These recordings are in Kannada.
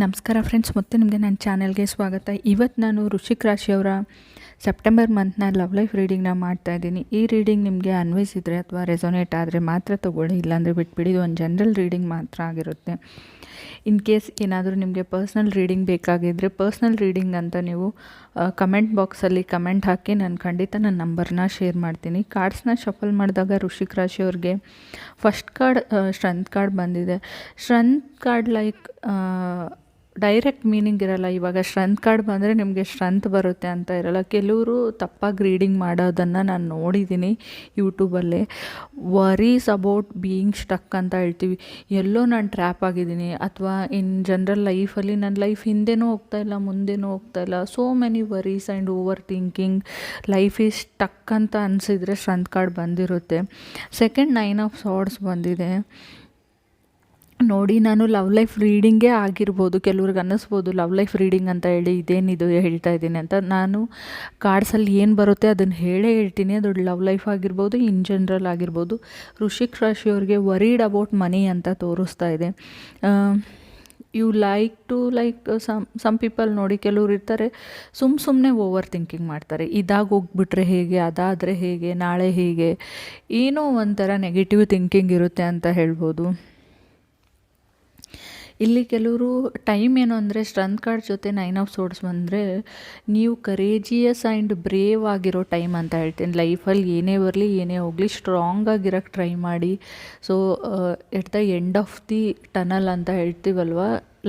ನಮಸ್ಕಾರ ಫ್ರೆಂಡ್ಸ್ ಮತ್ತೆ ನಿಮಗೆ ನನ್ನ ಚಾನಲ್ಗೆ ಸ್ವಾಗತ. ಇವತ್ತು ನಾನು ಋಷಿಕ್ ರಾಶಿಯವರ ಸೆಪ್ಟೆಂಬರ್ ಮಂತ್ನ ಲವ್ ಲೈಫ್ ರೀಡಿಂಗ್ನ ಮಾಡ್ತಾ ಇದ್ದೀನಿ. ಈ ರೀಡಿಂಗ್ ನಿಮಗೆ ಅನ್ವಯಿಸಿದರೆ ಅಥವಾ ರೆಸೊನೇಟ್ ಆದರೆ ಮಾತ್ರ ತೊಗೊಳ್ಳಿ, ಇಲ್ಲಾಂದರೆ ಬಿಟ್ಬಿಡಿ. ಇದು ಒಂದು ಜನರಲ್ ರೀಡಿಂಗ್ ಮಾತ್ರ ಆಗಿರುತ್ತೆ. ಇನ್ ಕೇಸ್ ಏನಾದರೂ ನಿಮಗೆ ಪರ್ಸ್ನಲ್ ರೀಡಿಂಗ್ ಬೇಕಾಗಿದ್ದರೆ ಪರ್ಸ್ನಲ್ ರೀಡಿಂಗ್ ಅಂತ ನೀವು ಕಮೆಂಟ್ ಬಾಕ್ಸಲ್ಲಿ ಕಮೆಂಟ್ ಹಾಕಿ ನಾನು ಖಂಡಿತ ನನ್ನ ನಂಬರ್ನ ಶೇರ್ ಮಾಡ್ತೀನಿ. ಕಾರ್ಡ್ಸ್ನ ಶಫಲ್ ಮಾಡಿದಾಗ ಋಷಿಕ್ ರಾಶಿಯವ್ರಿಗೆ ಫಸ್ಟ್ ಕಾರ್ಡ್ ಸ್ಟ್ರೆಂತ್ ಕಾರ್ಡ್ ಬಂದಿದೆ. Strength card like direct meaning ಇರಲ್ಲ. ಇವಾಗ ಸ್ಟ್ರೆಂತ್ ಕಾರ್ಡ್ ಬಂದರೆ ನಿಮಗೆ ಸ್ಟ್ರೆಂತ್ ಬರುತ್ತೆ ಅಂತ ಇರಲ್ಲ. ಕೆಲವರು ತಪ್ಪಾಗಿ ರೀಡಿಂಗ್ ಮಾಡೋದನ್ನು ನಾನು ನೋಡಿದ್ದೀನಿ ಯೂಟ್ಯೂಬಲ್ಲಿ ವರೀಸ್ ಅಬೌಟ್ ಬೀಯಿಂಗ್ ಸ್ಟಕ್ ಅಂತ ಹೇಳ್ತೀವಿ. ಎಲ್ಲೋ ನಾನು ಟ್ರ್ಯಾಪ್ ಆಗಿದ್ದೀನಿ ಅಥವಾ ಇನ್ ಜನರಲ್ ಲೈಫಲ್ಲಿ ನನ್ನ ಲೈಫ್ ಹಿಂದೆನೂ ಹೋಗ್ತಾ ಇಲ್ಲ, ಮುಂದೆನೂ ಹೋಗ್ತಾ ಇಲ್ಲ. So many worries and over thinking life is stuck ಅಂತ ಅನಿಸಿದರೆ ಸ್ಟ್ರೆಂತ್ ಕಾರ್ಡ್ ಬಂದಿರುತ್ತೆ. ಸೆಕೆಂಡ್ ನೈನ್ ಆಫ್ ಸಾರ್ಡ್ಸ್ ಬಂದಿದೆ. ನೋಡಿ, ನಾನು ಲವ್ ಲೈಫ್ ರೀಡಿಂಗೇ ಆಗಿರ್ಬೋದು, ಕೆಲವ್ರಿಗೆ ಅನ್ನಿಸ್ಬೋದು ಲವ್ ಲೈಫ್ ರೀಡಿಂಗ್ ಅಂತ ಹೇಳಿ ಇದೇನಿದು ಹೇಳ್ತಾ ಇದ್ದೀನಿ ಅಂತ, ನಾನು ಕಾರ್ಡ್ಸಲ್ಲಿ ಏನು ಬರುತ್ತೆ ಅದನ್ನು ಹೇಳೇ ಹೇಳ್ತೀನಿ. ಅದು ಲವ್ ಲೈಫ್ ಆಗಿರ್ಬೋದು ಇನ್ ಜನರಲ್ ಆಗಿರ್ಬೋದು. ಋಷಿಕ್ ರಾಶಿಯವ್ರಿಗೆ ವರೀಡ್ ಅಬೌಟ್ ಮನಿ ಅಂತ ತೋರಿಸ್ತಾ ಇದೆ. You like to like some some people ನೋಡಿ ಕೆಲವ್ರು ಇರ್ತಾರೆ ಸುಮ್ಮ ಸುಮ್ಮನೆ ಓವರ್ ಥಿಂಕಿಂಗ್ ಮಾಡ್ತಾರೆ. ಇದಾಗ ಹೋಗ್ಬಿಟ್ರೆ ಹೇಗೆ, ಅದಾದರೆ ಹೇಗೆ, ನಾಳೆ ಹೇಗೆ, ಏನೋ ಒಂಥರ ನೆಗೆಟಿವ್ ಥಿಂಕಿಂಗ್ ಇರುತ್ತೆ ಅಂತ ಹೇಳ್ಬೋದು. ಇಲ್ಲಿ ಕೆಲವರು ಟೈಮ್ ಏನು ಅಂದರೆ ಸ್ಟ್ರೆಂತ್ ಕಾರ್ಡ್ ಜೊತೆ ನೈನ್ ಆಫ್ ಸೋಡ್ಸ್ ಬಂದರೆ ನೀವು ಕರೇಜಿಯಸ್ ಆ್ಯಂಡ್ ಬ್ರೇವ್ ಆಗಿರೋ ಟೈಮ್ ಅಂತ ಹೇಳ್ತೀನಿ. ಲೈಫಲ್ಲಿ ಏನೇ ಬರಲಿ, ಏನೇ ಹೋಗಲಿ ಸ್ಟ್ರಾಂಗ್ ಆಗಿರೋಕ್ಕೆ ಟ್ರೈ ಮಾಡಿ. So at the end of the tunnel ಅಂತ ಹೇಳ್ತೀವಲ್ವ?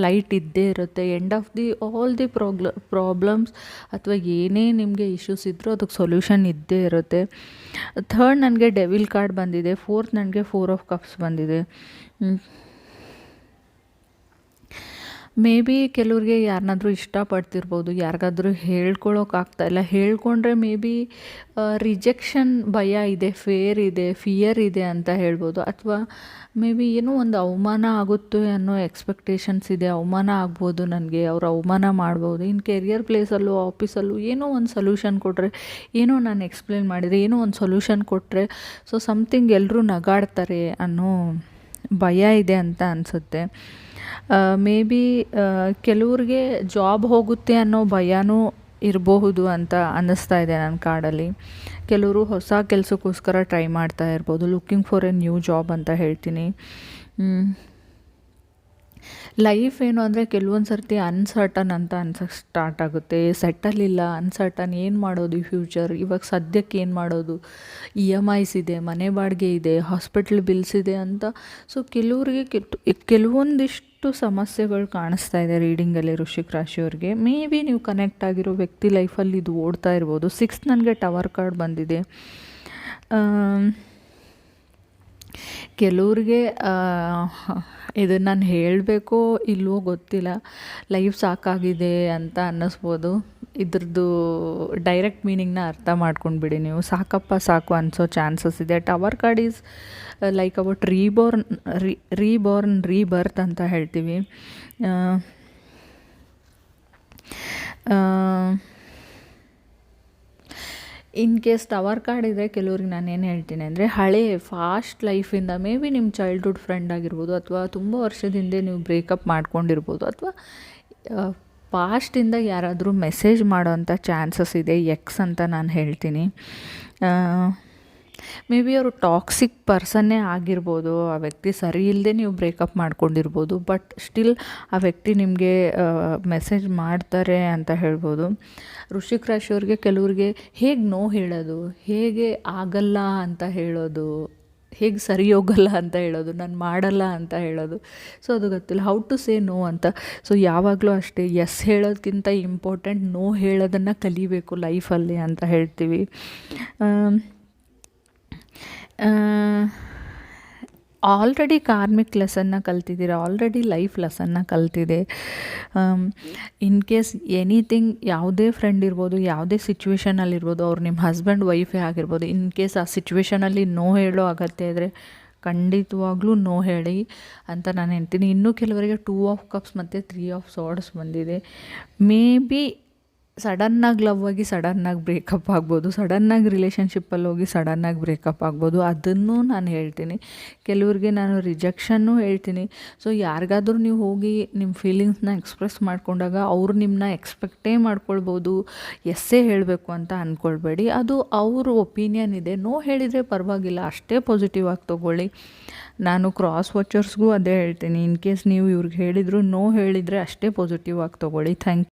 ಲೈಟ್ ಇದ್ದೇ ಇರುತ್ತೆ. End of the all the problem problems ಅಥವಾ ಏನೇ ನಿಮಗೆ ಇಶ್ಯೂಸ್ ಇದ್ದರೂ ಅದಕ್ಕೆ ಸೊಲ್ಯೂಷನ್ ಇದ್ದೇ ಇರುತ್ತೆ. ಥರ್ಡ್ ನನಗೆ ಡೆವಿಲ್ ಕಾರ್ಡ್ ಬಂದಿದೆ. ಫೋರ್ತ್ ನನಗೆ ಫೋರ್ ಆಫ್ ಕಪ್ಸ್ ಬಂದಿದೆ. ಮೇ ಬಿ ಕೆಲವ್ರಿಗೆ ಯಾರನ್ನಾದರೂ ಇಷ್ಟಪಡ್ತಿರ್ಬೋದು, ಯಾರಿಗಾದ್ರೂ ಇಲ್ಲ. ಹೇಳ್ಕೊಂಡ್ರೆ ಮೇ ಬಿ ರಿಜೆಕ್ಷನ್ ಭಯ ಇದೆ ಫೇರ್ ಇದೆ ಫಿಯರ್ ಇದೆ ಅಂತ ಹೇಳ್ಬೋದು. ಅಥವಾ ಮೇ ಬಿ ಏನೋ ಒಂದು ಅವಮಾನ ಆಗುತ್ತೆ ಅನ್ನೋ ಎಕ್ಸ್ಪೆಕ್ಟೇಷನ್ಸ್ ಇದೆ, ಅವಮಾನ ಆಗ್ಬೋದು ನನಗೆ, ಅವ್ರು ಅವಮಾನ ಮಾಡ್ಬೋದು. ಇನ್ನು ಕೆರಿಯರ್ ಪ್ಲೇಸಲ್ಲೂ ಆಫೀಸಲ್ಲೂ ಏನೋ ಒಂದು ಸೊಲ್ಯೂಷನ್ ಕೊಟ್ಟರೆ ಏನೋ ನಾನು ಎಕ್ಸ್ಪ್ಲೇನ್ ಮಾಡಿದರೆ, ಏನೋ ಒಂದು ಸೊಲ್ಯೂಷನ್ ಕೊಟ್ಟರೆ ಸೊ ಸಮಥಿಂಗ್ ಎಲ್ಲರೂ ನಗಾಡ್ತಾರೆ ಅನ್ನೋ ಭಯ ಇದೆ ಅಂತ ಅನಿಸುತ್ತೆ. ಮೇ ಬಿ ಕೆಲವ್ರಿಗೆ ಜಾಬ್ ಹೋಗುತ್ತೆ ಅನ್ನೋ ಭಯನೂ ಇರಬಹುದು ಅಂತ ಅನ್ನಿಸ್ತಾ ಇದೆ ನನ್ನ ಕಾಡಲ್ಲಿ. ಕೆಲವರು ಹೊಸ ಕೆಲಸಕ್ಕೋಸ್ಕರ ಟ್ರೈ ಮಾಡ್ತಾ ಇರ್ಬೋದು looking for a new job ಅಂತ ಹೇಳ್ತೀನಿ. ಲೈಫ್ ಏನು ಅಂದರೆ ಕೆಲವೊಂದು ಸರ್ತಿ ಅನ್ಸರ್ಟನ್ ಅಂತ ಅನ್ಸಕ್ಕೆ ಸ್ಟಾರ್ಟ್ ಆಗುತ್ತೆ. ಸೆಟಲ್ ಇಲ್ಲ ಅನ್ಸರ್ಟನ್ ಏನು ಮಾಡೋದು ಫ್ಯೂಚರ್ ಇವಾಗ ಸದ್ಯಕ್ಕೆ ಏನು ಮಾಡೋದು? ಇ ಎಂ ಐಸ್ ಇದೆ, ಮನೆ ಬಾಡಿಗೆ ಇದೆ ಹಾಸ್ಪಿಟ್ಲ್ ಬಿಲ್ಸ್ ಇದೆ ಅಂತ. ಸೊ ಕೆಲವ್ರಿಗೆ ಕೆಲವೊಂದಿಷ್ಟು ಸಮಸ್ಯೆಗಳು ಕಾಣಿಸ್ತಾ ಇದೆ ರೀಡಿಂಗಲ್ಲಿ ಋಷಿಕ್ ರಾಶಿಯವ್ರಿಗೆ. ಮೇ ಬಿ ನೀವು ಕನೆಕ್ಟ್ ಆಗಿರೋ ವ್ಯಕ್ತಿ ಲೈಫಲ್ಲಿ ಇದು ಓಡ್ತಾ ಇರ್ಬೋದು. ಸಿಕ್ಸ್ ನನಗೆ ಟವರ್ ಕಾರ್ಡ್ ಬಂದಿದೆ. ಕೆಲವ್ರಿಗೆ ಇದು ನಾನು ಹೇಳಬೇಕೋ ಇಲ್ವೋ ಗೊತ್ತಿಲ್ಲ. ಲೈಫ್ ಸಾಕಾಗಿದೆ ಅಂತ ಅನ್ನಿಸ್ಬೋದು. ಇದ್ರದ್ದು ಡೈರೆಕ್ಟ್ ಮೀನಿಂಗ್ನ ಅರ್ಥ ಮಾಡ್ಕೊಂಡ್ಬಿಡಿ ನೀವು. ಸಾಕಪ್ಪ ಸಾಕು ಅನಿಸೋ ಚಾನ್ಸಸ್ ಇದೆ. Tower card is like about reborn re reborn rebirth ಅಂತ ಹೇಳ್ತೀವಿ. ಇನ್ ಕೇಸ್ ಟವರ್ ಕಾರ್ಡ್ ಇದ್ದರೆ ಕೆಲವ್ರಿಗೆ ನಾನು ಏನು ಹೇಳ್ತೀನಿ ಅಂದರೆ ಹಳೆ ಫಾಸ್ಟ್ ಲೈಫಿಂದ ಮೇ ಬಿ ನಿಮ್ಮ ಚೈಲ್ಡ್ಹುಡ್ ಫ್ರೆಂಡ್ ಆಗಿರ್ಬೋದು ಅಥವಾ ತುಂಬ ವರ್ಷದ ಹಿಂದೆ ನೀವು ಬ್ರೇಕಪ್ ಮಾಡ್ಕೊಂಡಿರ್ಬೋದು ಅಥವಾ ಪಾಸ್ಟಿಂದ ಯಾರಾದರೂ ಮೆಸೇಜ್ ಮಾಡೋವಂಥ ಚಾನ್ಸಸ್ ಇದೆ ಎಕ್ಸ್ ಅಂತ ನಾನು ಹೇಳ್ತೀನಿ. ಮೇ ಬಿ ಅವರು ಟಾಕ್ಸಿಕ್ ಪರ್ಸನ್ನೇ ಆಗಿರ್ಬೋದು, ಆ ವ್ಯಕ್ತಿ ಸರಿ ಇಲ್ಲದೆ ನೀವು ಬ್ರೇಕಪ್ ಮಾಡ್ಕೊಂಡಿರ್ಬೋದು ಬಟ್ ಸ್ಟಿಲ್ ಆ ವ್ಯಕ್ತಿ ನಿಮಗೆ ಮೆಸೇಜ್ ಮಾಡ್ತಾರೆ ಅಂತ ಹೇಳ್ಬೋದು. ಋಷಿಕ್ ರಾಶಿಯವ್ರಿಗೆ ಕೆಲವ್ರಿಗೆ ಹೇಗೆ ನೋ ಹೇಳೋದು, ಹೇಗೆ ಆಗಲ್ಲ ಅಂತ ಹೇಳೋದು, ಹೇಗೆ ಸರಿ ಹೋಗಲ್ಲ ಅಂತ ಹೇಳೋದು, ನಾನು ಮಾಡಲ್ಲ ಅಂತ ಹೇಳೋದು. ಸೊ ಅದು ಗೊತ್ತಿಲ್ಲ. ಹೌ ಟು ಸೇ ನೋ ಅಂತ. ಸೊ ಯಾವಾಗಲೂ ಅಷ್ಟೇ ಎಸ್ ಹೇಳೋದಕ್ಕಿಂತ ಇಂಪಾರ್ಟೆಂಟ್ ನೋ ಹೇಳೋದನ್ನು ಕಲಿಬೇಕು ಲೈಫಲ್ಲಿ ಅಂತ ಹೇಳ್ತೀವಿ. ಆಲ್ರೆಡಿ ಕಾರ್ಮಿಕ್ ಲೆಸನ್ನ ಕಲ್ತಿದ್ದೀರ? ಆಲ್ರೆಡಿ ಲೈಫ್ ಲೆಸನ್ನ ಕಲ್ತಿದೆ. ಇನ್ ಕೇಸ್ ಎನಿಥಿಂಗ್ ಯಾವುದೇ ಫ್ರೆಂಡ್ ಇರ್ಬೋದು, ಯಾವುದೇ ಸಿಚುವೇಷನಲ್ಲಿರ್ಬೋದು ಅವ್ರು ನಿಮ್ಮ ಹಸ್ಬೆಂಡ್ ವೈಫೇ ಆಗಿರ್ಬೋದು ಇನ್ ಕೇಸ್ ಆ ಸಿಚುವೇಷನಲ್ಲಿ ನೋ ಹೇಳೋ ಅಗತ್ಯ ಇದ್ದರೆ ಖಂಡಿತವಾಗ್ಲೂ ನೋ ಹೇಳಿ ಅಂತ ನಾನು ಹೇಳ್ತೀನಿ. ಇನ್ನೂ ಕೆಲವರಿಗೆ ಟೂ ಆಫ್ ಕಪ್ಸ್ ಮತ್ತು ತ್ರೀ ಆಫ್ ಸಾರ್ಡ್ಸ್ ಬಂದಿದೆ. ಮೇ ಬಿ ಸಡನ್ನಾಗಿ ಲವ್ ಆಗಿ ಸಡನ್ನಾಗಿ ಬ್ರೇಕಪ್ ಆಗ್ಬೋದು, ಸಡನ್ನಾಗಿ ರಿಲೇಷನ್ಶಿಪ್ಪಲ್ಲಿ ಹೋಗಿ ಸಡನ್ನಾಗಿ ಬ್ರೇಕಪ್ ಆಗ್ಬೋದು, ಅದನ್ನು ನಾನು ಹೇಳ್ತೀನಿ. ಕೆಲವ್ರಿಗೆ ನಾನು ರಿಜೆಕ್ಷನ್ನು ಹೇಳ್ತೀನಿ. ಸೊ ಯಾರಿಗಾದ್ರೂ ನೀವು ಹೋಗಿ ನಿಮ್ಮ ಫೀಲಿಂಗ್ಸ್ನ ಎಕ್ಸ್ಪ್ರೆಸ್ ಮಾಡಿಕೊಂಡಾಗ ಅವ್ರು ನಿಮ್ಮನ್ನ ಎಕ್ಸ್ಪೆಕ್ಟೇ ಮಾಡ್ಕೊಳ್ಬೋದು. ಎಸ್ಸೇ ಹೇಳಬೇಕು ಅಂತ ಅಂದ್ಕೊಳ್ಬೇಡಿ ಅದು ಅವ್ರ ಒಪಿನಿಯನ್ ಇದೆ. ನೋ ಹೇಳಿದರೆ ಪರವಾಗಿಲ್ಲ. ಅಷ್ಟೇ ಪಾಸಿಟಿವ್ ಆಗಿ ತೊಗೊಳ್ಳಿ. ನಾನು ಕ್ರಾಸ್ ವಾಚರ್ಸ್ಗೂ ಅದೇ ಹೇಳ್ತೀನಿ. ಇನ್ ಕೇಸ್ ನೀವು ಇವ್ರಿಗೆ ಹೇಳಿದ್ರು ನೋ ಹೇಳಿದರೆ ಅಷ್ಟೇ ಪಾಸಿಟಿವ್ ಆಗಿ ತೊಗೊಳ್ಳಿ. ಥ್ಯಾಂಕ್